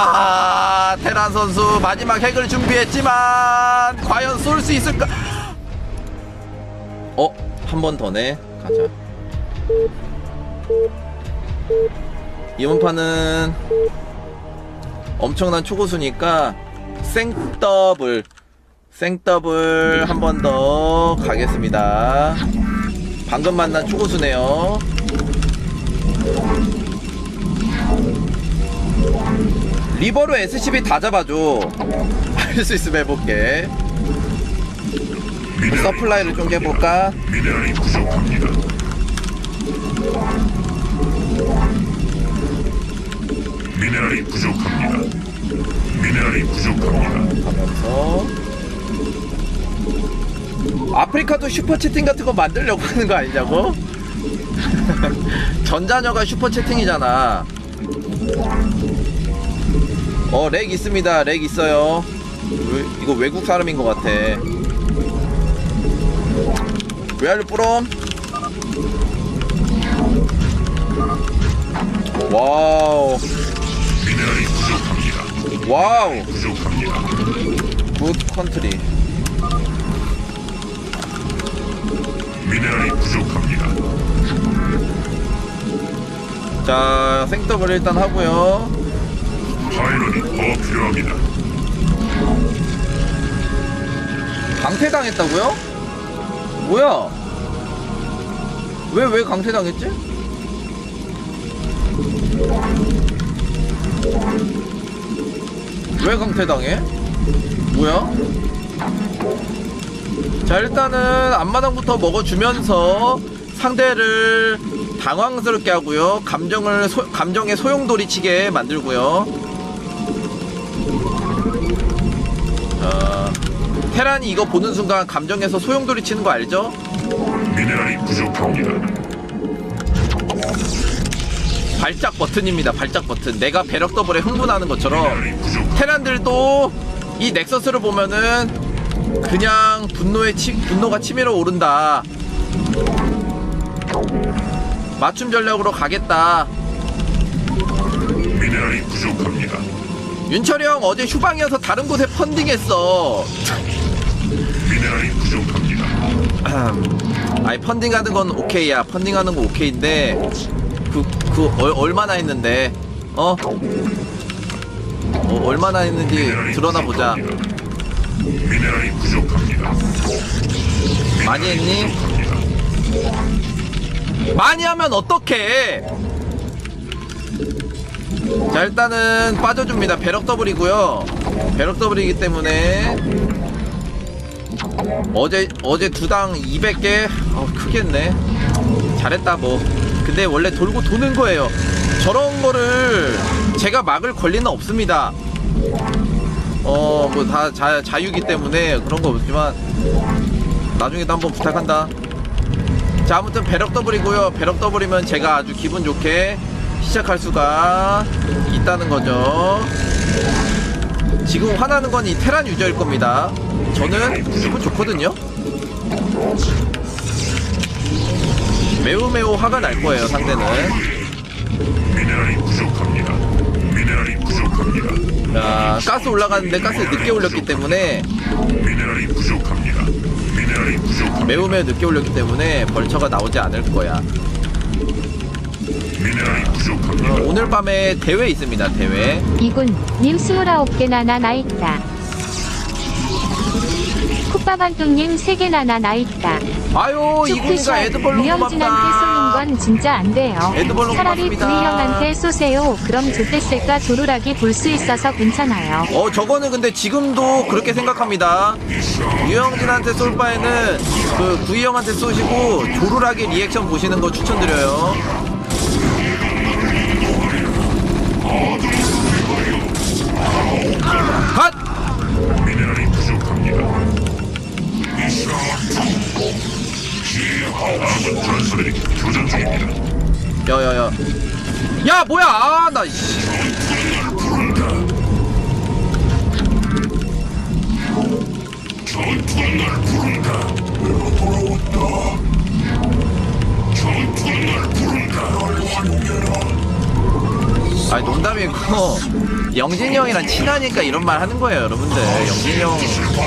아 테란 선수 마지막 핵을 준비했지만 과연 쏠 수 있을까? 어? 한 번 더네 가자 이번 판은 엄청난 초고수니까 생더블 생더블 한 번 더 가겠습니다 방금 만난 초고수네요 리버로 SCB 다 잡아줘 할 수 있으면 해볼게 서플라이를 좀 깨볼까 미네랄이 부족합니다. 미네랄이 부족합니다. 미네랄이 부족합니다. 가면서 아프리카도 슈퍼 채팅 같은 거 만들려고 하는 거 아니냐고? 전자녀가 슈퍼 채팅이잖아. 어, 렉 있습니다. 렉 있어요. 왜, 이거 외국 사람인 것 같아. 왜알로 뿌럼? 와우. 미네랄이 부족합니다. 와우. 부족합니다. 굿 컨트리. 미네랄이 부족합니다. 자, 생더블 일단 하고요. 파일런이 더 필요합니다. 강퇴당했다고요? 뭐야? 왜, 왜 강퇴당했지? 왜 강퇴당해? 뭐야? 자, 일단은 앞마당부터 먹어주면서 상대를 당황스럽게 하고요. 감정을, 소, 감정에 소용돌이치게 만들고요. 테란이 이거 보는 순간 감정에서 소용돌이 치는 거 알죠? 미네랄이 부족합니다. 발작 버튼입니다. 발작 버튼. 내가 배럭 더블에 흥분하는 것처럼. 테란들도 이 넥서스를 보면은 그냥 분노의 치, 분노가 치밀어 오른다. 맞춤 전략으로 가겠다. 미네랄이 부족합니다. 윤철이 형 어제 휴방이어서 다른 곳에 펀딩했어. 미네랄이 부족합니다. 아니 펀딩 하는 건 오케이야. 펀딩 하는 거 오케이인데 그, 그 얼, 얼마나 했는데 어? 어 얼마나 했는지 미네랄이 드러나 보자. 부족합니다. 미네랄이 부족합니다. 많이 했니? 부족합니다. 많이 하면 어떡해? 자 일단은 빠져줍니다. 배럭 더블이고요. 배럭 더블이기 때문에 어제 어제 두 당 200개 어, 크겠네. 잘했다 뭐. 근데 원래 돌고 도는 거예요. 저런 거를 제가 막을 권리는 없습니다. 어 뭐 다 자유기 때문에 그런 거 없지만 나중에도 한번 부탁한다. 자 아무튼 배럭 더블이고요 배럭 더블이면 제가 아주 기분 좋게 시작할 수가 있다는 거죠 지금 화나는 건 이 테란 유저일 겁니다 저는 기분 좋거든요 매우 매우 화가 날 거예요 상대는 미네랄이 부족합니다. 미네랄이 부족합니다. 자 가스 올라가는데 가스 늦게 올렸기 때문에 미네랄이 부족합니다. 미네랄이 부족합니다. 매우 매우 늦게 올렸기 때문에 벌처가 나오지 않을 거야 미네랄이 부족합니다. 어, 오늘 밤에 대회 있습니다 대회 이군 님 29개나 나 나 있다. 콧바반뚱님 3개나 나 나 있다. 아유 이군이가 에드벌로 유영진한테 쏘는 건 진짜 안 돼요. 에드벌로 차라리 고맙습니다. V형한테 쏘세요. 그럼 좋댔을까 조루라기 볼수 있어서 괜찮아요. 어 저거는 근데 지금도 그렇게 생각합니다 유영진한테 쏠 바에는 그 구이 형한테 쏘시고 조루하게 리액션 보시는 거 추천드려요 핫! 미네랄이 부족합니다. 교전 중입니다. 야야야 야 뭐야 아 나 씨. 전투가 날 부른다. 내가 돌아왔다. 전투가 날 부른다. 영 진이 형이랑 친하니까 이런 말 하는 거예요, 여러분들. 영진이 형,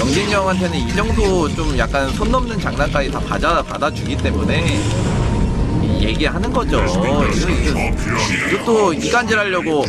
영진이 형한테는 이 정도 좀 약간 선 넘는 장난까지 다 받아, 받아주기 때문에 이 얘기하는 거죠. 이거, 또 이간질 하려고.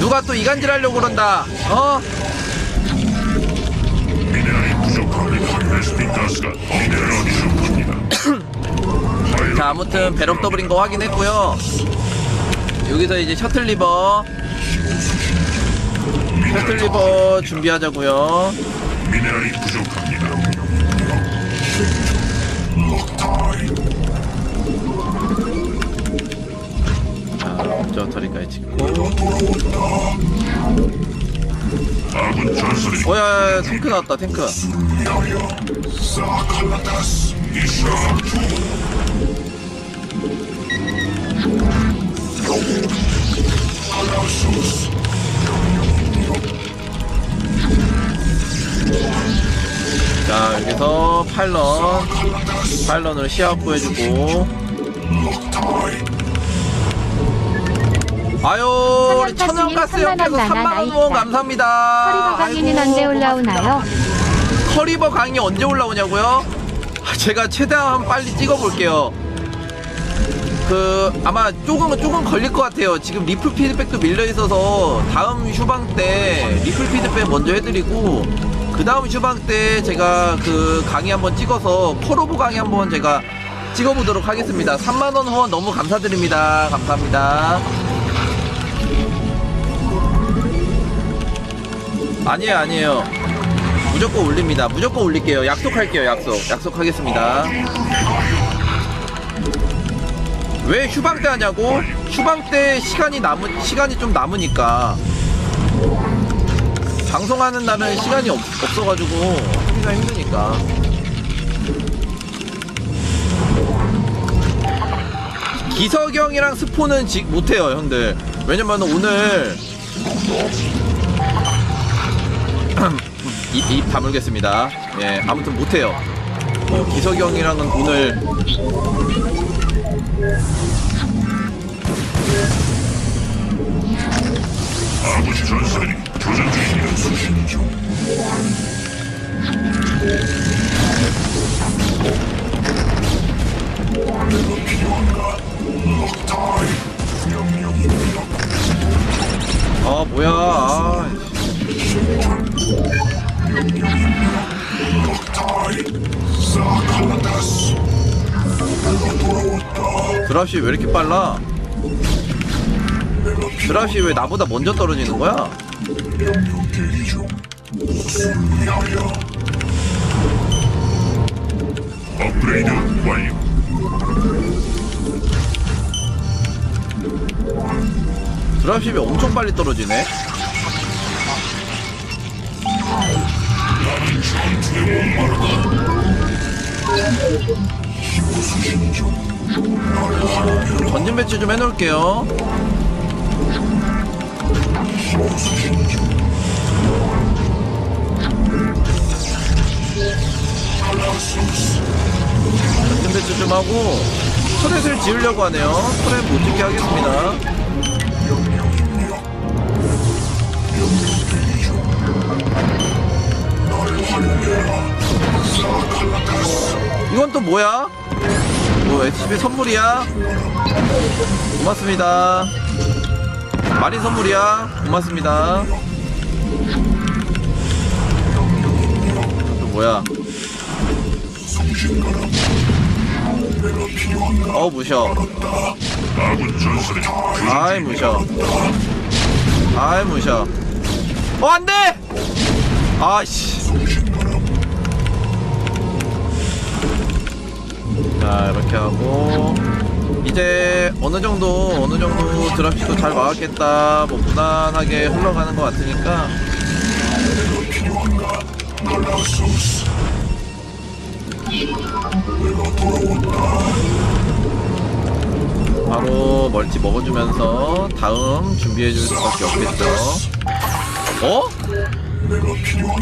누가 또 이간질 하려고 그런다, 어? 자, 아무튼 배럭 더블인 거 확인했고요. 여기서 이제 셔틀 리버, 셔틀 리버 준비하자고요. 미네랄이 부족합니다. 자, 저 터리까지 찍고. 아군 전설이 어, 야, 탱크 나왔다, 탱크. 자, 여기서 파일럿. 파일럿으로 시야 확보해주고. 아유, 우리 천연 가스역에서 3만원 후원 감사합니다. 강의는. 언제 올라오나요? 커리버 강의 언제 올라오냐고요? 아, 제가 최대한 빨리 찍어볼게요. 그 아마 조금 조금 걸릴 것 같아요. 지금 리플 피드백도 밀려 있어서 다음 휴방 때 리플 피드백 먼저 해드리고 그 다음 휴방 때 제가 그 강의 한번 찍어서 콜오브 강의 한번 제가 찍어보도록 하겠습니다. 3만 원 후원 너무 감사드립니다. 감사합니다. 아니에요, 아니에요. 무조건 올립니다. 무조건 올릴게요. 약속할게요. 약속. 약속하겠습니다. 왜 휴방 때 하냐고? 휴방 때 시간이 남은 시간이 좀 남으니까 방송하는 날은 시간이 없, 없어가지고 하기가 힘드니까. 기석형이랑 스포는 지, 못해요, 형들. 왜냐면 오늘 입, 입 다물겠습니다. 예, 아무튼 못해요. 어, 기석이 형이랑은 오늘 아군 전설이 교전 중입니다. 수신 중. 아 뭐야? 드랍시 왜 이렇게 빨라? 드랍시 왜 나보다 먼저 떨어지는 거야? 드랍십이 엄청 빨리 떨어지네. 전 진 배치 좀 해놓을게요. 전진 배치 좀 하고 터렛을 지으려고 하네요. 터렛 못 짓게 하겠습니다. 이건 또 뭐야? 뭐 SCP 선물이야? 고맙습니다. 마린 선물이야? 고맙습니다. 또 뭐야? 어 무셔. 아이 무셔. 아이 무셔. 어 안돼! 아씨. 자 이렇게 하고. 이제 어느 정도 어느 정도 드랍시도 잘 막았겠다. 뭐 무난하게 흘러가는 것 같으니까. 바로 멀티 먹어주면서 다음 준비해줄 수밖에 없겠죠. 어?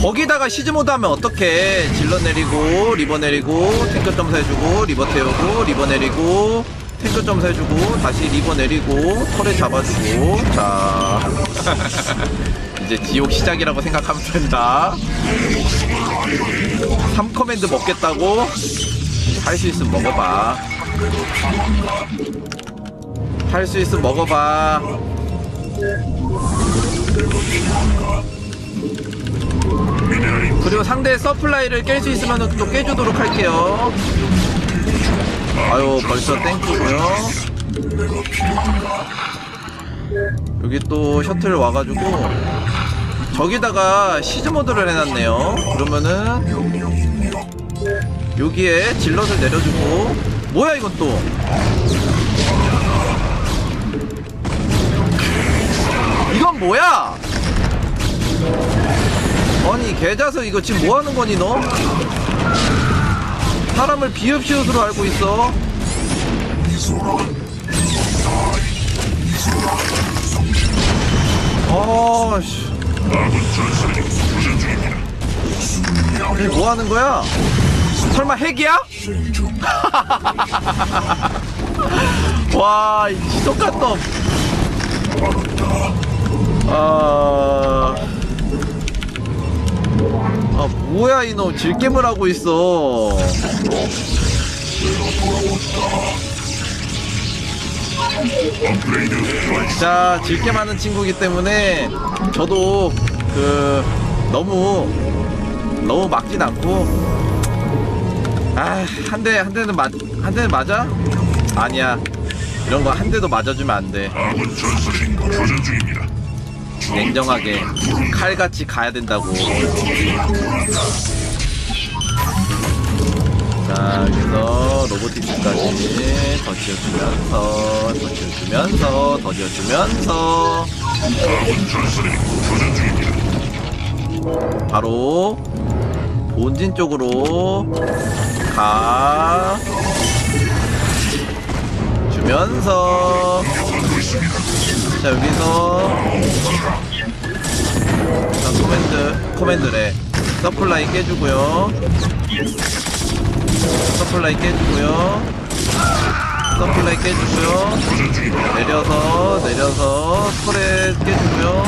거기다가 시즈모드 하면 어떡해. 질러 내리고 리버 내리고 탱크 점사 해주고 리버 태우고 리버 내리고 탱크 점사 해주고 다시 리버 내리고 털에 잡아주고. 자. 이제 지옥 시작이라고 생각하면 된다. 3커맨드 먹겠다고? 할 수 있으면 먹어봐. 할 수 있으면 먹어봐 그리고 상대 서플라이를 깰 수 있으면 또 깨주도록 할게요. 아유 벌써 땡큐고요. 여기 또 셔틀 와가지고 저기다가 시즈모드를 해놨네요. 그러면은 여기에 질럿을 내려주고. 뭐야 이건 또? 이건 뭐야 개자서 이거 지금 뭐 하는 거니 너? 사람을 비읍시옷으로 알고 있어. 아, 씨. 아군 전설이 교전 중입니다. 이게 뭐 하는 거야? 설마 핵이야? 와, 이 놈. 아. 아, 뭐야, 이놈. 질겜을 하고 있어. 자, 질겜 하는 친구기 때문에 저도 그 너무 너무 막진 않고 아, 한 대 한 대는 맞 한 대는 맞아? 아니야. 이런 거 한 대도 맞아주면 안 돼. 아군 전설이 교전 중입니다. 냉정하게 칼같이 가야 된다고. 자, 여기서 로보틱스까지 더 지어주면서, 더 지어주면서, 더 지어주면서, 아군 전설이 교전 중입니다. 바로 본진 쪽으로 가 주면서. 자 여기서 코멘트래. 서플라이 깨주고요. 서플라이 깨주고요. 서플라이 깨주고요. 내려서 내려서 털에 깨주고요.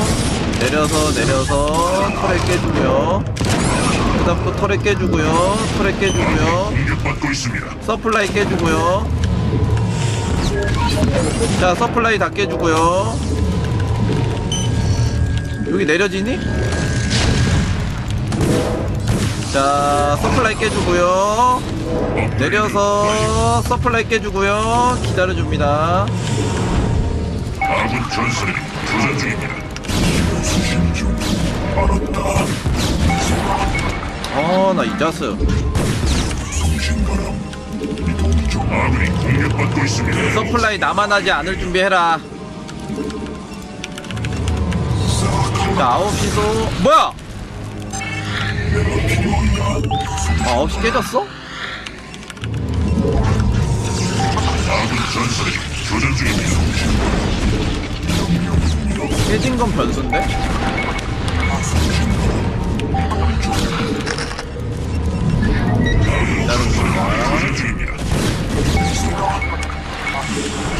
내려서 내려서 털에 깨주고요. 그 다음 또 털에 깨주고요. 털에 깨주고요. 서플라이 깨주고요. 자 서플라이 다 깨주고요. 여기 내려지니? 자 서플라이 깨주고요. 내려서 서플라이 깨주고요. 기다려줍니다. 아군 전설이 교전 중입니다. 어나 이자스. 아군이 공격받고 있습니다. 서플라이 남아나지 않을 준비해라. 자 9시도 뭐야 아 9시 깨졌어? 깨진 건 변수인데?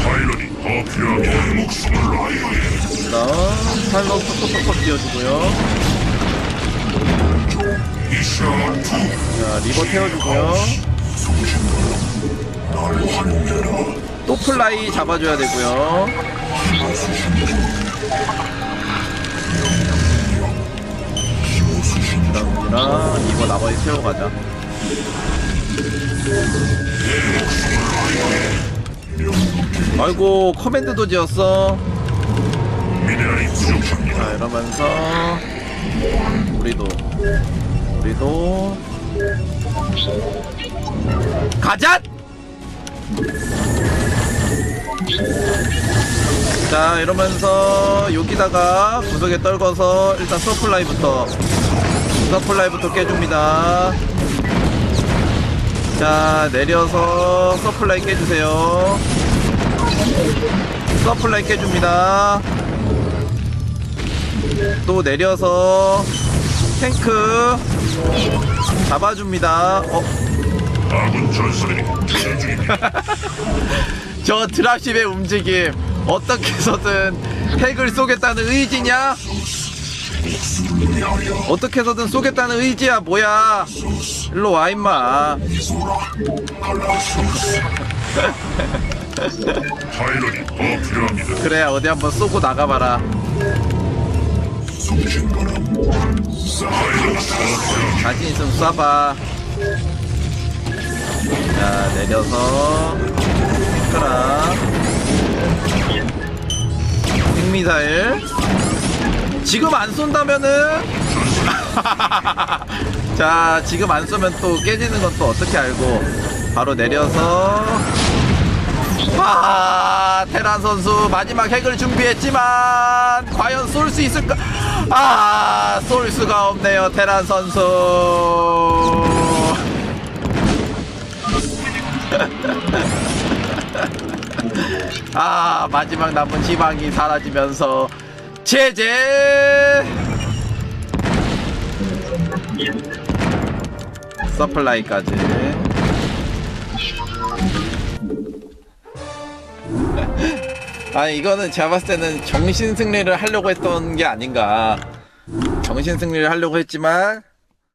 파일럿이 더 필요합니다. 목숨을 그 다음 팔로 톡톡톡톡 띄워주고요 자 리버 태워주고요. 또 플라이 잡아줘야 되고요. 그다음이랑 나머지 태워가자. 아이고 커맨드도 지었어. 자 이러면서 우리도. 가자! 자 이러면서 여기다가 구석에 떨궈서 일단 서플라이부터 서플라이부터 깨줍니다. 자 내려서 서플라이 깨주세요. 서플라이 깨줍니다. 또 내려서 탱크 잡아줍니다. 어, 아군 전설이 교전 중입니다. 저 드랍십의 움직임 어떻게 해서든 핵을 쏘겠다는 의지냐? 어떻게 해서든 쏘겠다는 의지야 뭐야 일로 와 임마 파일럿이 더 필요합니다. 그래 어디 한번 쏘고 나가봐라 자신 있으면 쏴봐. 자 내려서 핵크라. 핵미사일. 지금 안 쏜다면은? 자 지금 안 쏘면 또 깨지는 건 또 어떻게 알고. 바로 내려서. 아 테란 선수 마지막 핵을 준비했지만 과연 쏠 수 있을까 아 쏠 수가 없네요 테란 선수. 아 마지막 남은 희망이 사라지면서 제재 서플라이까지 아니 이거는 제가 봤을 때는 정신 승리를 하려고 했던 게 아닌가. 정신 승리를 하려고 했지만